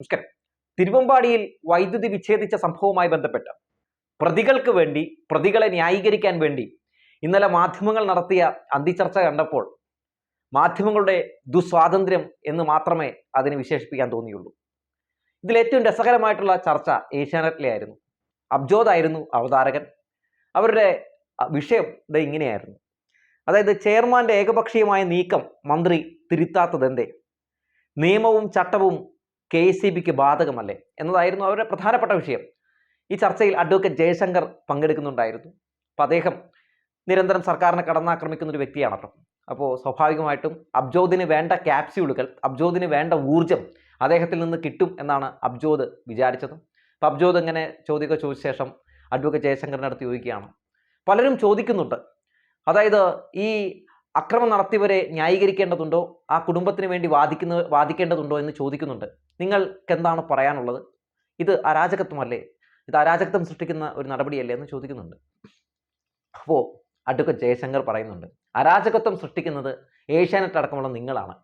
നമസ്കാരം. തിരുവമ്പാടിയിൽ വൈദ്യുതി വിച്ഛേദിച്ച സംഭവവുമായി ബന്ധപ്പെട്ട് പ്രതികൾക്ക് വേണ്ടി പ്രതികളെ ന്യായീകരിക്കാൻ വേണ്ടി ഇന്നലെ മാധ്യമങ്ങൾ നടത്തിയ അന്തിച്ചർച്ച കണ്ടപ്പോൾ മാധ്യമങ്ങളുടെ ദുസ്വാതന്ത്ര്യം എന്ന് മാത്രമേ അതിനെ വിശേഷിപ്പിക്കാൻ തോന്നിയുള്ളൂ. ഇതിൽ ഏറ്റവും രസകരമായിട്ടുള്ള ചർച്ച ഏഷ്യാനെറ്റിലെ ആയിരുന്നു അബ്ജോദ് ആയിരുന്നു അവതാരകൻ. അവരുടെ വിഷയം ഇത് ഇങ്ങനെയായിരുന്നു. അതായത് ചെയർമാന്റെ ഏകപക്ഷീയമായ നീക്കം മന്ത്രി തിരുത്താത്തതെന്തേ? നിയമവും ചട്ടവും കെ സി ബിക്ക് ബാധകമല്ലേ? എന്നതായിരുന്നു അവരുടെ പ്രധാനപ്പെട്ട വിഷയം. ഈ ചർച്ചയിൽ അഡ്വക്കേറ്റ് ജയശങ്കർ പങ്കെടുക്കുന്നുണ്ടായിരുന്നു. അപ്പം അദ്ദേഹം നിരന്തരം സർക്കാരിനെ കടന്നാക്രമിക്കുന്ന ഒരു വ്യക്തിയാണല്ലോ അപ്പോൾ സ്വാഭാവികമായിട്ടും അബ്ജോദിന് വേണ്ട ക്യാപ്സ്യൂളുകൾ അബ്ജോദിന് വേണ്ട ഊർജം അദ്ദേഹത്തിൽ നിന്ന് കിട്ടും എന്നാണ് അബ്ജോദ് വിചാരിച്ചത്. അപ്പം അബ്ജോദ് ഇങ്ങനെ ചോദ്യമൊക്കെ ചോദിച്ച ശേഷം അഡ്വക്കേറ്റ് ജയശങ്കറിന്റെ അടുത്ത് ചോദിക്കുകയാണ്. പലരും ചോദിക്കുന്നുണ്ട്. അതായത് ഈ അക്രമം നടത്തിയവരെ ന്യായീകരിക്കേണ്ടതുണ്ടോ? ആ കുടുംബത്തിന് വേണ്ടി വാദിക്കുന്ന വാദിക്കേണ്ടതുണ്ടോ എന്ന് ചോദിക്കുന്നുണ്ട്. നിങ്ങൾക്ക് എന്താണ് പറയാനുള്ളത്? ഇത് അരാജകത്വമല്ലേ? ഇത് അരാജകത്വം സൃഷ്ടിക്കുന്ന ഒരു നടപടിയല്ലേ എന്ന് ചോദിക്കുന്നുണ്ട്. അപ്പോൾ അഡ്വക്കേറ്റ് ജയശങ്കർ പറയുന്നുണ്ട് അരാജകത്വം സൃഷ്ടിക്കുന്നത് ഏഷ്യാനെറ്റ് അടക്കമുള്ള നിങ്ങളാണ്.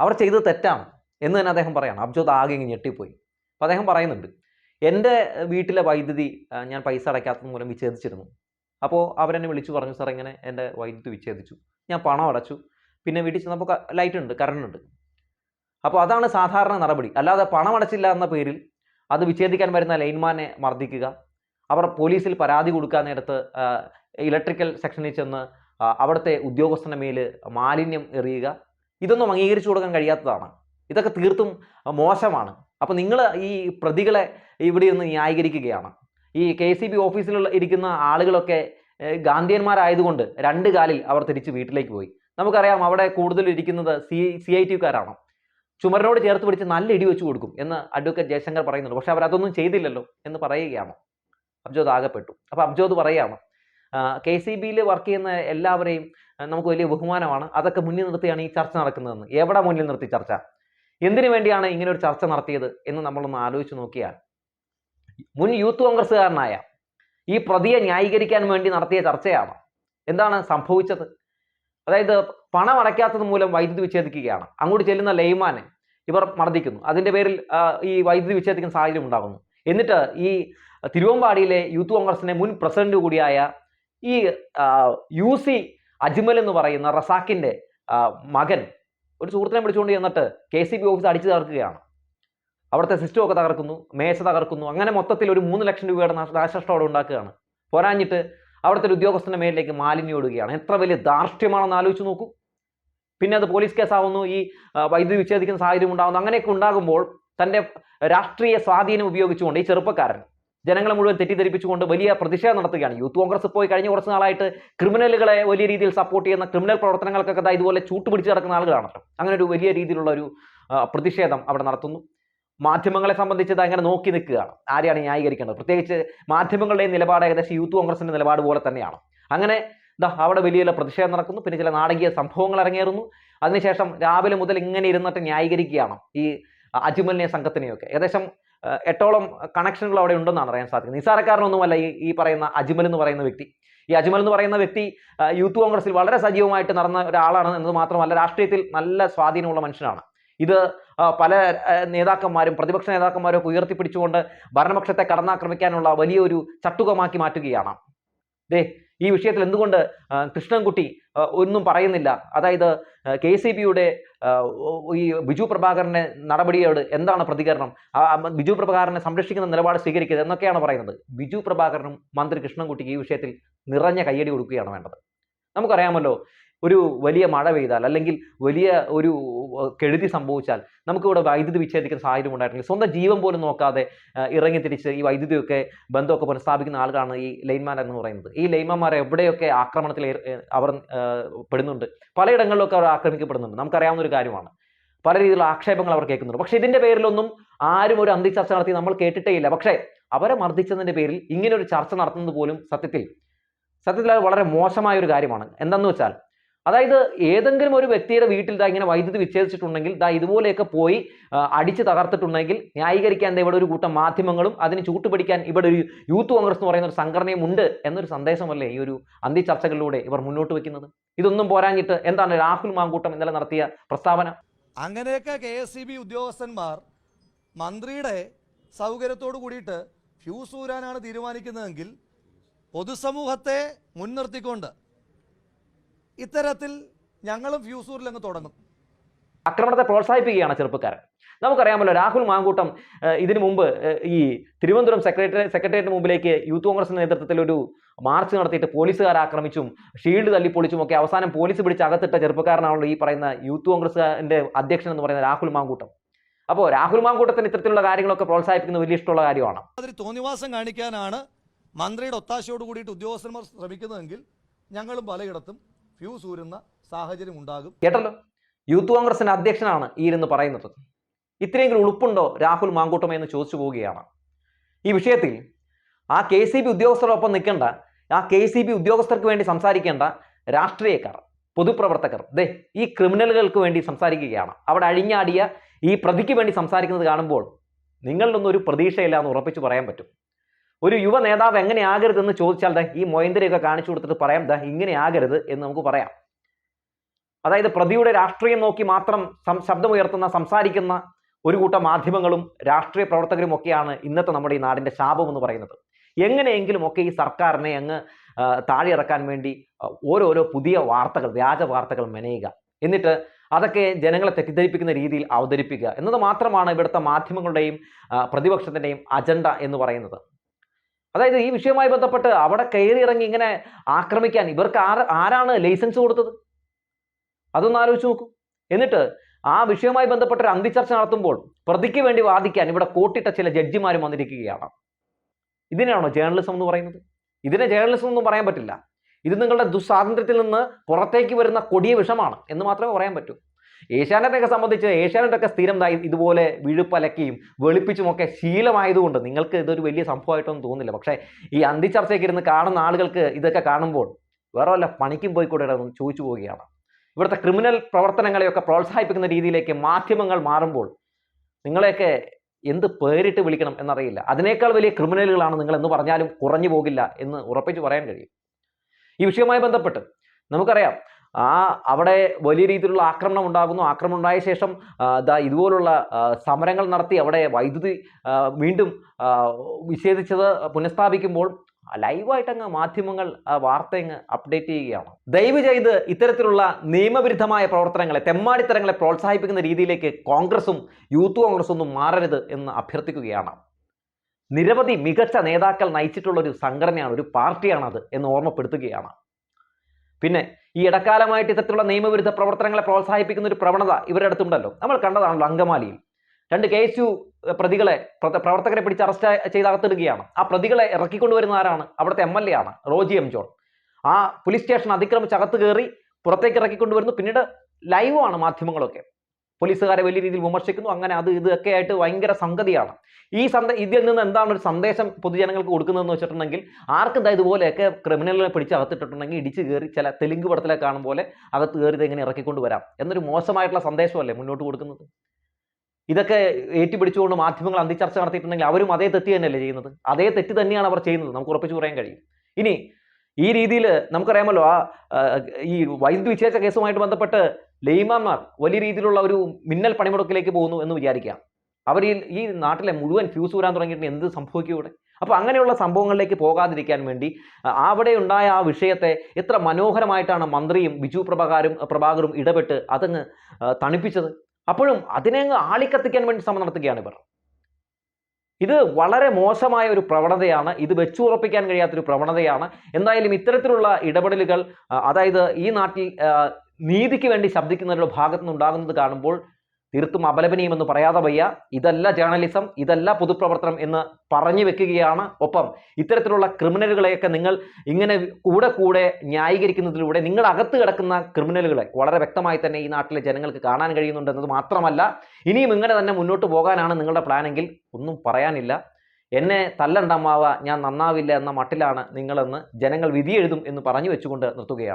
അവർ ചെയ്തത് തെറ്റാണ്. എന്ന് തന്നെ അദ്ദേഹം പറയാണ്. അബ്ജോദ് ആകെ ഇങ്ങ് ഞെട്ടിപ്പോയി. അപ്പോൾ അദ്ദേഹം പറയുന്നുണ്ട് എന്റെ വീട്ടിലെ വൈദ്യുതി ഞാൻ പൈസ അടയ്ക്കാത്തത് മൂലം വിച്ഛേദിച്ചിരുന്നു. അപ്പോൾ അവരെന്നെ വിളിച്ചു പറഞ്ഞു സാർ ഇങ്ങനെ എന്റെ വൈദ്യുതി വിച്ഛേദിച്ചു. ഞാൻ പണം അടച്ചു. പിന്നെ വീട്ടിൽ ചെന്നപ്പോൾ ലൈറ്റ് ഉണ്ട് കറണ്ട് ഉണ്ട്. അപ്പോൾ അതാണ് സാധാരണ നടപടി. അല്ലാതെ പണം അടച്ചില്ല എന്ന പേരിൽ അത് വിച്ഛേദിക്കാൻ വരുന്ന ലൈൻമാനെ മർദ്ദിക്കുക. അവർ പോലീസിൽ പരാതി കൊടുക്കാൻ നേരത്ത് ഇലക്ട്രിക്കൽ സെക്ഷനിൽ ചെന്ന് അവിടുത്തെ ഉദ്യോഗസ്ഥന്റെ മേൽ മാലിന്യം എറിയുക. ഇതൊന്നും അംഗീകരിച്ചു കൊടുക്കാൻ കഴിയാത്തതാണ്. ഇതൊക്കെ തീർത്തും മോശമാണ്. അപ്പോൾ നിങ്ങൾ ഈ പ്രതികളെ ഇവിടെ നിന്ന് ന്യായീകരിക്കുകയാണ്. ഈ കെ സി ബി ഓഫീസിലുള്ള ഇരിക്കുന്ന ആളുകളൊക്കെ ഗാന്ധിയന്മാരായതുകൊണ്ട് രണ്ട് കാലിൽ അവർ തിരിച്ച് വീട്ടിലേക്ക് പോയി. നമുക്കറിയാം അവിടെ കൂടുതൽ ഇരിക്കുന്നത് സി സി ഐ ടിക്കാരാണ് ചുമരനോട് ചേർത്ത് പിടിച്ച് നല്ല ഇടി വെച്ച് കൊടുക്കും എന്ന് അഡ്വക്കേറ്റ് ജയശങ്കർ പറയുന്നുണ്ട്. പക്ഷെ അവർ അതൊന്നും ചെയ്തില്ലല്ലോ എന്ന് പറയുകയാണ്. അബ്ജോദ് ആകപ്പെട്ടു. അപ്പോൾ അബ്ജോദ് പറയുകയാണ് കെ സി ബിയിൽ വർക്ക് ചെയ്യുന്ന എല്ലാവരെയും നമുക്ക് വലിയ ബഹുമാനമാണ്. അതൊക്കെ മുന്നിൽ നിർത്തിയാണ് ഈ ചർച്ച നടക്കുന്നതെന്ന്. എവിടെ മുന്നിൽ നിർത്തി ചർച്ച? എന്തിനു വേണ്ടിയാണ് ഇങ്ങനെ ഒരു ചർച്ച നടത്തിയത് എന്ന് നമ്മളൊന്ന് ആലോചിച്ച് നോക്കിയാൽ മുൻ യൂത്ത് കോൺഗ്രസ്സുകാരനായ ഈ പ്രതിയെ ന്യായീകരിക്കാൻ വേണ്ടി നടത്തിയ ചർച്ചയാണ്. എന്താണ് സംഭവിച്ചത്? അതായത് പണം അടയ്ക്കാത്തത് മൂലം വൈദ്യുതി വിച്ഛേദിക്കുകയാണ്. അങ്ങോട്ട് ചെല്ലുന്ന ലൈമാനെ ഇവർ മർദ്ദിക്കുന്നു. അതിന്റെ പേരിൽ ഈ വൈദ്യുതി വിച്ഛേദിക്കുന്ന സാഹചര്യം ഉണ്ടാകുന്നു. എന്നിട്ട് ഈ തിരുവമ്പാടിയിലെ യൂത്ത് കോൺഗ്രസിന്റെ മുൻ പ്രസിഡന്റ് കൂടിയായ ഈ യു സി അജ്മൽ എന്ന് പറയുന്ന റസാക്കിന്റെ മകൻ ഒരു സുഹൃത്തിനെ വിളിച്ചുകൊണ്ട് ചെന്നിട്ട് കെ സി ബി ഓഫീസ് അടിച്ചു തകർക്കുകയാണ്. അവിടുത്തെ സിസ്റ്റം ഒക്കെ തകർക്കുന്നു മേശ തകർക്കുന്നു. അങ്ങനെ മൊത്തത്തിൽ ഒരു മൂന്ന് ലക്ഷം രൂപയുടെ നാശ- നാശനഷ്ടം അവിടെ ഉണ്ടാക്കുകയാണ്. പോരാഞ്ഞിട്ട് അവിടുത്തെ ഒരു ഉദ്യോഗസ്ഥന്റെ മേലിലേക്ക് മാലിന്യം ഇടുകയാണ്. എത്ര വലിയ ധാർഷ്ട്യമാണെന്ന് ആലോചിച്ച് നോക്കൂ. പിന്നെ അത് പോലീസ് കേസാവുന്നു ഈ വൈദ്യുതി വിച്ഛേദിക്കുന്ന സാഹചര്യം ഉണ്ടാകുന്നു അങ്ങനെയൊക്കെ ഉണ്ടാകുമ്പോൾ തന്റെ രാഷ്ട്രീയ സ്വാധീനം ഉപയോഗിച്ചുകൊണ്ട് ഈ ചെറുപ്പക്കാരൻ ജനങ്ങളെ മുഴുവൻ തെറ്റിദ്ധരിപ്പിച്ചുകൊണ്ട് വലിയ പ്രതിഷേധം നടത്തുകയാണ്. യൂത്ത് കോൺഗ്രസ് പോയി കഴിഞ്ഞ കുറച്ച് നാളായിട്ട് ക്രിമിനലുകളെ വലിയ രീതിയിൽ സപ്പോർട്ട് ചെയ്യുന്ന ക്രിമിനൽ പ്രവർത്തനങ്ങൾക്കൊക്കെ ഇതുപോലെ ചൂട്ടുപിടിച്ച് നടക്കുന്ന ആളുകളാണല്ലോ. അങ്ങനെ ഒരു വലിയ രീതിയിലുള്ള ഒരു പ്രതിഷേധം അവിടെ നടത്തുന്നു. മാധ്യമങ്ങളെ സംബന്ധിച്ച് അങ്ങനെ നോക്കി നിൽക്കുകയാണ്. ആരെയാണ് ന്യായീകരിക്കേണ്ടത്? പ്രത്യേകിച്ച് മാധ്യമങ്ങളുടെ നിലപാട് ഏകദേശം യൂത്ത് കോൺഗ്രസിന്റെ നിലപാട് പോലെ തന്നെയാണ്. അങ്ങനെ ദാ അവിടെ വലിയ പ്രതിഷേധം നടക്കുന്നു. പിന്നെ ചില നാടകീയ സംഭവങ്ങൾ അരങ്ങേറുന്നു. അതിനുശേഷം രാവിലെ മുതൽ ഇങ്ങനെ ഇരുന്നിട്ട് ന്യായീകരിക്കുകയാണ് ഈ അജ്മലിനെ സംഘത്തിനെയൊക്കെ. ഏകദേശം എട്ടോളം കണക്ഷനുകൾ അവിടെ ഉണ്ടെന്നാണ് അറിയാൻ സാധിക്കുന്നത്. നിസാരക്കാരനൊന്നുമല്ല ഈ ഈ പറയുന്ന അജ്മൽ എന്ന് പറയുന്ന വ്യക്തി. ഈ അജ്മൽ എന്ന് പറയുന്ന വ്യക്തി യൂത്ത് കോൺഗ്രസിൽ വളരെ സജീവമായിട്ട് നടന്ന ഒരാളാണ് എന്നത് മാത്രമല്ല രാഷ്ട്രീയത്തിൽ നല്ല സ്വാധീനമുള്ള മനുഷ്യനാണ്. ഇത് പല നേതാക്കന്മാരും പ്രതിപക്ഷ നേതാക്കന്മാരും ഒക്കെ ഉയർത്തിപ്പിടിച്ചുകൊണ്ട് ഭരണപക്ഷത്തെ കടന്നാക്രമിക്കാനുള്ള വലിയൊരു ചട്ടുകമാക്കി മാറ്റുകയാണ്. ദേ ഈ വിഷയത്തിൽ എന്തുകൊണ്ട് കൃഷ്ണൻകുട്ടി ഒന്നും പറയുന്നില്ല? അതായത് കെ സി ബിയുടെ ഈ ബിജു പ്രഭാകരനെ നടപടിയോട് എന്താണ് പ്രതികരണം? ബിജു പ്രഭാകരനെ സംരക്ഷിക്കുന്ന നിലപാട് സ്വീകരിക്കരുത് എന്നൊക്കെയാണ് പറയുന്നത്. ബിജു പ്രഭാകരനും മന്ത്രി കൃഷ്ണൻകുട്ടിക്ക് ഈ വിഷയത്തിൽ നിറഞ്ഞ കയ്യടി കൊടുക്കുകയാണ് വേണ്ടത്. നമുക്കറിയാമല്ലോ ഒരു വലിയ മഴ പെയ്താൽ അല്ലെങ്കിൽ വലിയ ഒരു കെടുതി സംഭവിച്ചാൽ നമുക്കിവിടെ വൈദ്യുതി വിച്ഛേദിക്കുന്ന സാഹചര്യം ഉണ്ടായിട്ടില്ല. സ്വന്തം ജീവൻ പോലും നോക്കാതെ ഇറങ്ങി തിരിച്ച് ഈ വൈദ്യുതിയൊക്കെ ബന്ധമൊക്കെ പുനഃസ്ഥാപിക്കുന്ന ആളുകളാണ് ഈ ലൈൻമാൻ എന്ന് പറയുന്നത്. ഈ ലൈൻമാൻമാർ എവിടെയൊക്കെ ആക്രമണത്തിൽ അവർ പെടുന്നുണ്ട്? പലയിടങ്ങളിലൊക്കെ അവർ ആക്രമിക്കപ്പെടുന്നുണ്ട്. നമുക്കറിയാവുന്ന ഒരു കാര്യമാണ്. പല രീതിയിലുള്ള ആക്ഷേപങ്ങൾ അവർ കേൾക്കുന്നുണ്ട്. പക്ഷേ ഇതിന്റെ പേരിലൊന്നും ആരും ഒരു അന്തി ചർച്ച നടത്തി നമ്മൾ കേട്ടിട്ടേ ഇല്ല പക്ഷേ അവരെ മർദ്ദിച്ചതിന്റെ പേരിൽ ഇങ്ങനെ ഒരു ചർച്ച നടത്തുന്നത് പോലും സത്യത്തിൽ സത്യത്തിൽ അത് വളരെ മോശമായ ഒരു കാര്യമാണ്. എന്താണെന്ന് വെച്ചാൽ അതായത് ഏതെങ്കിലും ഒരു വ്യക്തിയുടെ വീട്ടിൽ ദാ ഇങ്ങനെ വൈദ്യുതി വിച്ഛേദിച്ചിട്ടുണ്ടെങ്കിൽ ദാ ഇതുപോലെയൊക്കെ പോയി അടിച്ച് തകർത്തിട്ടുണ്ടെങ്കിൽ ന്യായീകരിക്കാൻ ദാ ഇവിടെ ഒരു കൂട്ടം മാധ്യമങ്ങളും അതിന് ചൂട്ടുപിടിക്കാൻ ഇവിടെ ഒരു യൂത്ത് കോൺഗ്രസ് എന്ന് പറയുന്ന ഒരു സംഘടനയും ഉണ്ട് എന്നൊരു സന്ദേശമല്ലേ ഈ ഒരു അന്തിച്ചർച്ചകളിലൂടെ ഇവർ മുന്നോട്ട് വെക്കുന്നത് ഇതൊന്നും പോരാഞ്ഞിട്ട് എന്താണ് രാഹുൽ മാങ്കൂട്ടം ഇന്നലെ നടത്തിയ പ്രസ്താവന? അങ്ങനെയൊക്കെ കെ എസ് ബി ഉദ്യോഗസ്ഥന്മാർ മന്ത്രിയുടെ സൗകര്യത്തോട് കൂടിയിട്ട് ഫ്യൂസ് ഊരാനാണ് തീരുമാനിക്കുന്നതെങ്കിൽ പൊതുസമൂഹത്തെ മുൻനിർത്തിക്കൊണ്ട് ഇത്തരത്തിൽ ഞങ്ങളും ഫ്യൂസൂരിൽ അങ്ങ് തുടങ്ങും. ആക്രമണത്തെ പ്രോത്സാഹിപ്പിക്കുകയാണ് ചെറുപ്പക്കാരൻ. നമുക്കറിയാമല്ലോ രാഹുൽ മാങ്കൂട്ടം ഇതിനു മുമ്പ് ഈ തിരുവനന്തപുരം സെക്രട്ടറി സെക്രട്ടേറിയറ്റ് മുമ്പിലേക്ക് യൂത്ത് കോൺഗ്രസ് നേതൃത്വത്തിൽ ഒരു മാർച്ച് നടത്തിയിട്ട് പോലീസുകാർ ആക്രമിച്ചും ഷീൽഡ് തല്ലിപ്പൊളിച്ചും ഒക്കെ അവസാനം പോലീസ് പിടിച്ച് അകത്തിട്ട ചെറുപ്പക്കാരനാണല്ലോ ഈ പറയുന്ന യൂത്ത് കോൺഗ്രസിന്റെ അധ്യക്ഷൻ എന്ന് പറയുന്ന രാഹുൽ മാങ്കൂട്ടം. അപ്പോൾ രാഹുൽ മാങ്കൂട്ടത്തിന് ഇത്തരത്തിലുള്ള കാര്യങ്ങളൊക്കെ പ്രോത്സാഹിപ്പിക്കുന്ന വലിയ ഇഷ്ടമുള്ള കാര്യമാണ്. അതിൽ തോന്നിവാസം കാണിക്കാനാണ് മന്ത്രിയുടെ ഒത്താശയോട് കൂടിയിട്ട് ഉദ്യോഗസ്ഥന്മാർ ശ്രമിക്കുന്നതെങ്കിൽ ഞങ്ങളും പലയിടത്തും ഫ്യൂസ് ഊരുന്ന സാഹചര്യം ഉണ്ടാകും. കേട്ടല്ലോ? യൂത്ത് കോൺഗ്രസിന്റെ അധ്യക്ഷനാണ് ഈ ഇരുന്ന് പറയുന്നത്. ഇത്രയെങ്കിലും ഉളുപ്പുണ്ടോ രാഹുൽ മാങ്കൂട്ടം എന്ന് ചോദിച്ചു പോവുകയാണ്. ഈ വിഷയത്തിൽ ആ കെ സി ബി ഉദ്യോഗസ്ഥരോടൊപ്പം നിൽക്കേണ്ട ആ കെ സി ബി ഉദ്യോഗസ്ഥർക്ക് വേണ്ടി സംസാരിക്കേണ്ട രാഷ്ട്രീയക്കാർ പൊതുപ്രവർത്തകർ ദേ ഈ ക്രിമിനലുകൾക്ക് വേണ്ടി സംസാരിക്കുകയാണ്. അവിടെ അഴിഞ്ഞാടിയ ഈ പ്രതിക്ക് വേണ്ടി സംസാരിക്കുന്നത് കാണുമ്പോൾ നിങ്ങളിലൊന്നും ഒരു പ്രതീക്ഷയില്ല എന്ന് ഉറപ്പിച്ചു പറയാൻ പറ്റും. ഒരു യുവ നേതാവ് എങ്ങനെ എന്ന് ചോദിച്ചാൽ ദാ ഈ മൊയന്തരെയൊക്കെ കാണിച്ചു കൊടുത്തിട്ട് പറയാം ദാ ഇങ്ങനെ ആകരുത് എന്ന് നമുക്ക് പറയാം. അതായത് പ്രതിയുടെ രാഷ്ട്രീയം നോക്കി മാത്രം ശബ്ദമുയർത്തുന്ന സംസാരിക്കുന്ന ഒരു കൂട്ടം മാധ്യമങ്ങളും രാഷ്ട്രീയ പ്രവർത്തകരും ഒക്കെയാണ് ഇന്നത്തെ നമ്മുടെ ഈ നാടിന്റെ ശാപം എന്ന് പറയുന്നത്. എങ്ങനെയെങ്കിലും ഒക്കെ ഈ സർക്കാരിനെ അങ്ങ് താഴെയിറക്കാൻ വേണ്ടി ഓരോരോ പുതിയ വാർത്തകൾ വ്യാജ വാർത്തകൾ മെനയുക. എന്നിട്ട് അതൊക്കെ ജനങ്ങളെ തെറ്റിദ്ധരിപ്പിക്കുന്ന രീതിയിൽ അവതരിപ്പിക്കുക. എന്നത് മാത്രമാണ് ഇവിടുത്തെ മാധ്യമങ്ങളുടെയും പ്രതിപക്ഷത്തിന്റെയും അജണ്ട എന്ന് പറയുന്നത്. അതായത് ഈ വിഷയവുമായി ബന്ധപ്പെട്ട് അവിടെ കയറി ഇറങ്ങി ഇങ്ങനെ ആക്രമിക്കാൻ ഇവർക്ക് ആർ ആരാണ് ലൈസൻസ് കൊടുത്തത്? അതൊന്ന് ആലോചിച്ച് നോക്കൂ. എന്നിട്ട് ആ വിഷയവുമായി ബന്ധപ്പെട്ട ഒരു അന്തിച്ചർച്ച നടത്തുമ്പോൾ പ്രതിക്ക് വേണ്ടി വാദിക്കാൻ ഇവിടെ കോട്ടിട്ട ചില ജഡ്ജിമാരും വന്നിരിക്കുകയാണ്. ഇതിനാണോ ജേർണലിസം എന്ന് പറയുന്നത്? ഇതിനെ ജേർണലിസം ഒന്നും പറയാൻ പറ്റില്ല. ഇത് നിങ്ങളുടെ ദുസ്വാതന്ത്ര്യത്തിൽ നിന്ന് പുറത്തേക്ക് വരുന്ന കൊടിയ വിഷമാണ് എന്ന് മാത്രമേ പറയാൻ പറ്റൂ. ഏഷ്യാനെറ്റൊക്കെ സംബന്ധിച്ച് ഏഷ്യാനെറ്റൊക്കെ സ്ഥിരം ഇതുപോലെ ഇതുപോലെ വിഴുപ്പലക്കിയും വെളുപ്പിച്ചുമൊക്കെ ശീലമായതുകൊണ്ട് നിങ്ങൾക്ക് ഇതൊരു വലിയ സംഭവമായിട്ടൊന്നും തോന്നില്ല പക്ഷേ ഈ അന്തിച്ചർച്ചയൊക്കെ ഇരുന്ന് കാണുന്ന ആളുകൾക്ക് ഇതൊക്കെ കാണുമ്പോൾ വേറെ വല്ല പണിക്കും പോയിക്കൂടെ ചോദിച്ചു പോവുകയാണ്. ഇവിടുത്തെ ക്രിമിനൽ പ്രവർത്തനങ്ങളെയൊക്കെ പ്രോത്സാഹിപ്പിക്കുന്ന രീതിയിലേക്ക് മാധ്യമങ്ങൾ മാറുമ്പോൾ നിങ്ങളെയൊക്കെ എന്ത് പേരിട്ട് വിളിക്കണം എന്നറിയില്ല. അതിനേക്കാൾ വലിയ ക്രിമിനലുകളാണ് നിങ്ങൾ എന്ന് പറഞ്ഞാലും കുറഞ്ഞു പോകില്ല എന്ന് ഉറപ്പിച്ച് പറയാൻ കഴിയും. ഈ വിഷയവുമായി ബന്ധപ്പെട്ട് നമുക്കറിയാം ആ അവിടെ വലിയ രീതിയിലുള്ള ആക്രമണം ഉണ്ടാകുന്നു. ആക്രമണം ഉണ്ടായ ശേഷം ദാ ഇതുപോലുള്ള സമരങ്ങൾ നടത്തി അവിടെ വൈദ്യുതി വീണ്ടും വിച്ഛേദിച്ചത് പുനഃസ്ഥാപിക്കുമ്പോൾ ലൈവായിട്ട് അങ്ങ് മാധ്യമങ്ങൾ വാർത്തയങ്ങ് അപ്ഡേറ്റ് ചെയ്യുകയാണ്. ദയവ് ചെയ്ത് ഇത്തരത്തിലുള്ള നിയമവിരുദ്ധമായ പ്രവർത്തനങ്ങളെ തെമ്മാടിത്തരങ്ങളെ പ്രോത്സാഹിപ്പിക്കുന്ന രീതിയിലേക്ക് കോൺഗ്രസും യൂത്ത് കോൺഗ്രസും ഒന്നും മാറരുത് എന്ന് അഭ്യർത്ഥിക്കുകയാണ്. നിരവധി മികച്ച നേതാക്കൾ നയിച്ചിട്ടുള്ള ഒരു സംഘടനയാണ് ഒരു പാർട്ടിയാണത് എന്ന് ഓർമ്മപ്പെടുത്തുകയാണ്. പിന്നെ ഈ ഇടക്കാലമായിട്ട് ഇത്തരത്തിലുള്ള നിയമവിരുദ്ധ പ്രവർത്തനങ്ങളെ പ്രോത്സാഹിപ്പിക്കുന്ന ഒരു പ്രവണത ഇവരുടെ അടുത്തുണ്ടല്ലോ. നമ്മൾ കണ്ടതാണല്ലോ അങ്കമാലിയിൽ. രണ്ട് കെ എസ് യു പ്രതികളെ പ്രവർത്തകരെ പിടിച്ച് അറസ്റ്റ് ചെയ്ത് അകത്തിടുകയാണ്. ആ പ്രതികളെ ഇറക്കിക്കൊണ്ടുവരുന്ന ആരാണ്? അവിടുത്തെ എം എൽ എ ആണ് റോജി എം ജോൺ. ആ പോലീസ് സ്റ്റേഷൻ അതിക്രമിച്ച് അകത്ത് കയറി പുറത്തേക്ക് ഇറക്കിക്കൊണ്ടുവരുന്നു. പിന്നീട് ലൈവാണ് മാധ്യമങ്ങളൊക്കെ. പോലീസുകാരെ വലിയ രീതിയിൽ വിമർശിക്കുന്നു. അങ്ങനെ അത് ഇതൊക്കെ ആയിട്ട് ഭയങ്കര സംഗതിയാണ്. ഈ സന്ദ ഇതിൽ നിന്ന് എന്താണ് ഒരു സന്ദേശം പൊതുജനങ്ങൾക്ക് കൊടുക്കുന്നതെന്ന് വെച്ചിട്ടുണ്ടെങ്കിൽ ആർക്കും ദാ ഇതുപോലെയൊക്കെ ക്രിമിനലിനെ പിടിച്ച് അകത്തിട്ടിട്ടുണ്ടെങ്കിൽ ഇടിച്ച് കയറി ചില തെലുങ്ക് പടത്തിലെ കാണും പോലെ അകത്ത് കയറി ഇതെങ്ങനെ ഇറക്കിക്കൊണ്ട് വരാം? എന്നൊരു മോശമായിട്ടുള്ള സന്ദേശമല്ലേ മുന്നോട്ട് കൊടുക്കുന്നത്? ഇതൊക്കെ ഏറ്റുപിടിച്ചുകൊണ്ട് മാധ്യമങ്ങൾ അന്തിച്ചർച്ച നടത്തിയിട്ടുണ്ടെങ്കിൽ അവരും അതേ തെറ്റ് തന്നെയല്ലേ ചെയ്യുന്നത്? അതേ തെറ്റ് തന്നെയാണ് അവർ ചെയ്യുന്നത്. നമുക്ക് ഉറപ്പിച്ചു പറയാൻ കഴിയും. ഇനി ഈ രീതിയിൽ നമുക്കറിയാമല്ലോ ആ ഈ വൈദ്യുതി വിച്ഛേദ കേസുമായിട്ട് ബന്ധപ്പെട്ട് ലെയ്മാന്മാർ വലിയ രീതിയിലുള്ള ഒരു മിന്നൽ പണിമുടക്കിലേക്ക് പോകുന്നു എന്ന് വിചാരിക്കാം അവർ ഈ ഈ നാട്ടിലെ മുഴുവൻ ഫ്യൂസ് ഊരാൻ തുടങ്ങിയിട്ട് എന്ത് സംഭവിക്കും ഇവിടെ? അപ്പോൾ അങ്ങനെയുള്ള സംഭവങ്ങളിലേക്ക് പോകാതിരിക്കാൻ വേണ്ടി അവിടെ ഉണ്ടായ ആ വിഷയത്തെ എത്ര മനോഹരമായിട്ടാണ് മന്ത്രിയും ബിജു പ്രഭാകാരും പ്രഭാകരും ഇടപെട്ട് അതങ്ങ് തണുപ്പിച്ചത്. അപ്പോഴും അതിനെ അങ്ങ് ആളിക്കത്തിക്കാൻ വേണ്ടി ശ്രമം നടത്തുകയാണ് ഇവർ. ഇത് വളരെ മോശമായ ഒരു പ്രവണതയാണ്. ഇത് വെച്ചുറപ്പിക്കാൻ കഴിയാത്തൊരു പ്രവണതയാണ്. എന്തായാലും ഇത്തരത്തിലുള്ള ഇടപെടലുകൾ അതായത് ഈ നാട്ടിൽ നീതിക്ക് വേണ്ടി ശബ്ദിക്കുന്നവരുടെ ഭാഗത്തു നിന്നുണ്ടാകുന്നത് കാണുമ്പോൾ തീർത്തും അപലപനീയമെന്ന് പറയാതെ വയ്യ. ഇതല്ല ജേർണലിസം ഇതല്ല പൊതുപ്രവർത്തനം എന്ന് പറഞ്ഞു വെക്കുകയാണ് ഒപ്പം. ഇത്തരത്തിലുള്ള ക്രിമിനലുകളെയൊക്കെ നിങ്ങൾ ഇങ്ങനെ കൂടെ കൂടെ ന്യായീകരിക്കുന്നതിലൂടെ നിങ്ങൾ അകത്ത് കിടക്കുന്ന ക്രിമിനലുകളെ വളരെ വ്യക്തമായി തന്നെ ഈ നാട്ടിലെ ജനങ്ങൾക്ക് കാണാൻ കഴിയുന്നുണ്ട് എന്നത് മാത്രമല്ല ഇനിയും ഇങ്ങനെ തന്നെ മുന്നോട്ട് പോകാനാണ് നിങ്ങളുടെ പ്ലാനെങ്കിൽ ഒന്നും പറയാനില്ല. എന്നെ തല്ലണ്ടമ്മാവ ഞാൻ നന്നാവില്ല എന്ന മട്ടിലാണ് നിങ്ങളെന്ന് ജനങ്ങൾ വിധിയെഴുതും എന്ന് പറഞ്ഞു വെച്ചുകൊണ്ട് നിർത്തുകയാണ്.